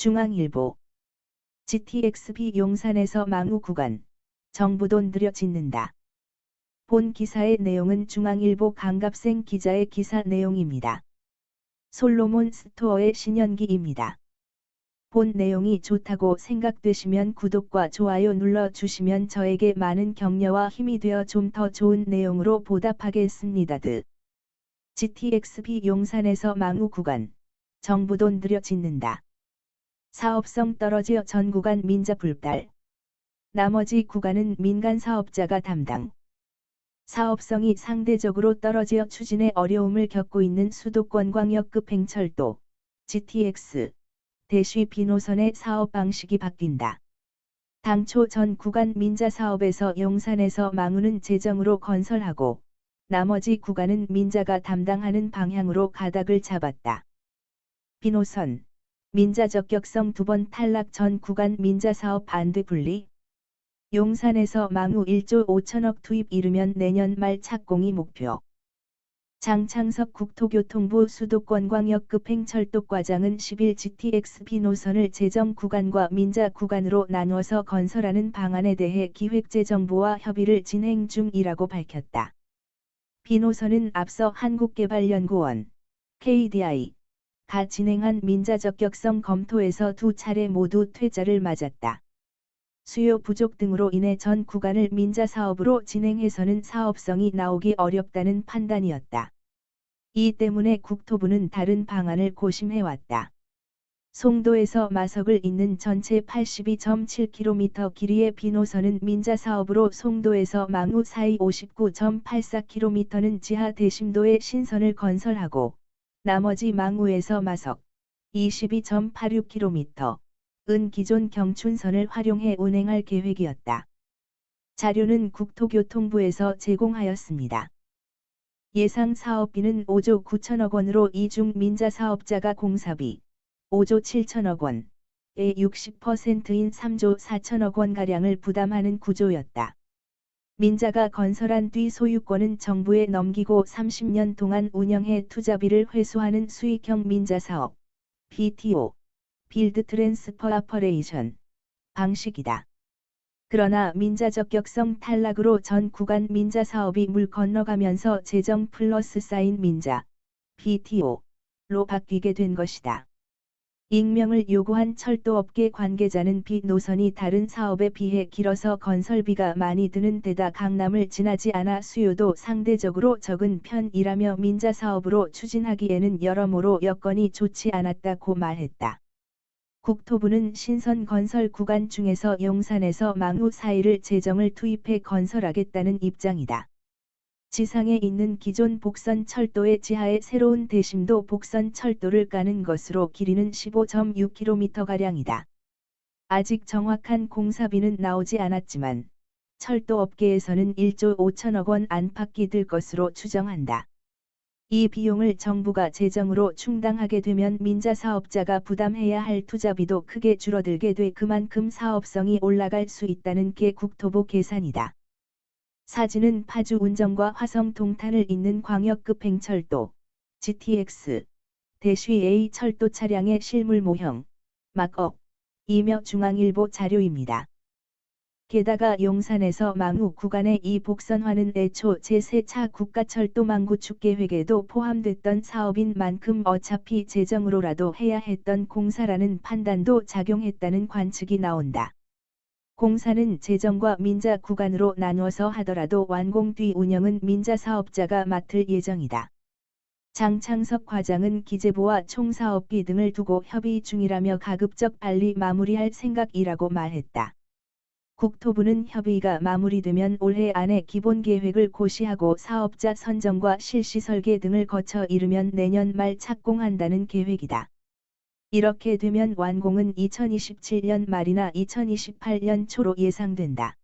중앙일보 GTX-B 용산에서 망우 구간 정부 돈 들여 짓는다. 본 기사의 내용은 중앙일보 강갑생 기자의 기사 내용입니다. 솔로몬 스토어의 신현기입니다. 본 내용이 좋다고 생각되시면 구독과 좋아요 눌러주시면 저에게 많은 격려와 힘이 되어 좀 더 좋은 내용으로 보답하겠습니다. 드. GTX-B 용산에서 망우 구간 정부 돈 들여 짓는다. 사업성 떨어져 전 구간 민자 불달. 나머지 구간은 민간 사업자가 담당. 사업성이 상대적으로 떨어져 추진에 어려움을 겪고 있는 수도권 광역급 행철도 GTX 대쉬 비노선의 사업 방식이 바뀐다. 당초 전 구간 민자 사업에서 용산에서 망우는 재정으로 건설하고 나머지 구간은 민자가 담당하는 방향으로 가닥을 잡았다. 비노선 민자 적격성 두 번 탈락 전 구간 민자 사업 안돼 분리 용산에서 망우 1조 5천억 투입 이르면 내년 말 착공이 목표. 장창석 국토교통부 수도권광역 급 행철도과장은 10일 GTX-B 노선을 재정 구간과 민자 구간으로 나누어서 건설하는 방안에 대해 기획재정부와 협의를 진행 중이라고 밝혔다. 비노선은 앞서 한국개발연구원, KDI, 가 진행한 민자 적격성 검토에서 두 차례 모두 퇴짜를 맞았다. 수요 부족 등으로 인해 전 구간을 민자 사업으로 진행해서는 사업성이 나오기 어렵다는 판단이었다. 이 때문에 국토부는 다른 방안을 고심해왔다. 송도에서 마석을 잇는 전체 82.7km 길이의 비노선은 민자 사업으로 송도에서 망우 사이 59.84km는 지하 대심도의 신선을 건설하고 나머지 망우에서 마석 22.86km 은 기존 경춘선을 활용해 운행할 계획이었다. 자료는 국토교통부에서 제공하였습니다. 예상 사업비는 5조 9천억 원으로 이중 민자 사업자가 공사비 5조 7천억 원의 60%인 3조 4천억 원가량을 부담하는 구조였다. 민자가 건설한 뒤 소유권은 정부에 넘기고 30년 동안 운영해 투자비를 회수하는 수익형 민자 사업 BTO 빌드 트랜스퍼 아퍼레이션 방식이다. 그러나 민자 적격성 탈락으로 전 구간 민자 사업이 물 건너가면서 재정 플러스 쌓인 민자 BTO로 바뀌게 된 것이다. 익명을 요구한 철도업계 관계자는 B 노선이 다른 사업에 비해 길어서 건설비가 많이 드는 데다 강남을 지나지 않아 수요도 상대적으로 적은 편이라며 민자 사업으로 추진하기에는 여러모로 여건이 좋지 않았다고 말했다. 국토부는 신선 건설 구간 중에서 용산에서 망우 사이를 재정을 투입해 건설하겠다는 입장이다. 지상에 있는 기존 복선 철도의 지하에 새로운 대심도 복선 철도를 까는 것으로 길이는 15.6km가량이다. 아직 정확한 공사비는 나오지 않았지만 철도 업계에서는 1조 5천억 원 안팎이 들 것으로 추정한다. 이 비용을 정부가 재정으로 충당하게 되면 민자 사업자가 부담해야 할 투자비도 크게 줄어들게 돼 그만큼 사업성이 올라갈 수 있다는 게 국토부 계산이다. 사진은 파주 운정과 화성 동탄을 잇는 광역급 행철도 GTX 대쉬 A 철도 차량의 실물 모형 막업 이며 중앙일보 자료입니다. 게다가 용산에서 망우 구간의 이 복선화는 애초 제3차 국가철도 망구축 계획에도 포함됐던 사업인 만큼 어차피 재정으로라도 해야 했던 공사라는 판단도 작용했다는 관측이 나온다. 공사는 재정과 민자 구간으로 나누어서 하더라도 완공 뒤 운영은 민자 사업자가 맡을 예정이다. 장창석 과장은 기재부와 총사업비 등을 두고 협의 중이라며 가급적 빨리 마무리할 생각이라고 말했다. 국토부는 협의가 마무리되면 올해 안에 기본 계획을 고시하고 사업자 선정과 실시 설계 등을 거쳐 이르면 내년 말 착공한다는 계획이다. 이렇게 되면 완공은 2027년 말이나 2028년 초로 예상된다.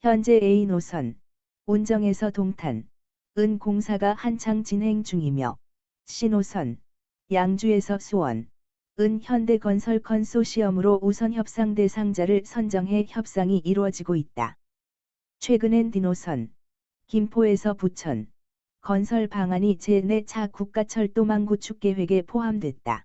현재 A 노선, 운정에서 동탄, 은 공사가 한창 진행 중이며, 신호선, 양주에서 수원, 은 현대건설 컨소시엄으로 우선 협상 대상자를 선정해 협상이 이루어지고 있다. 최근엔 디노선, 김포에서 부천, 건설 방안이 제4차 국가철도망 구축 계획에 포함됐다.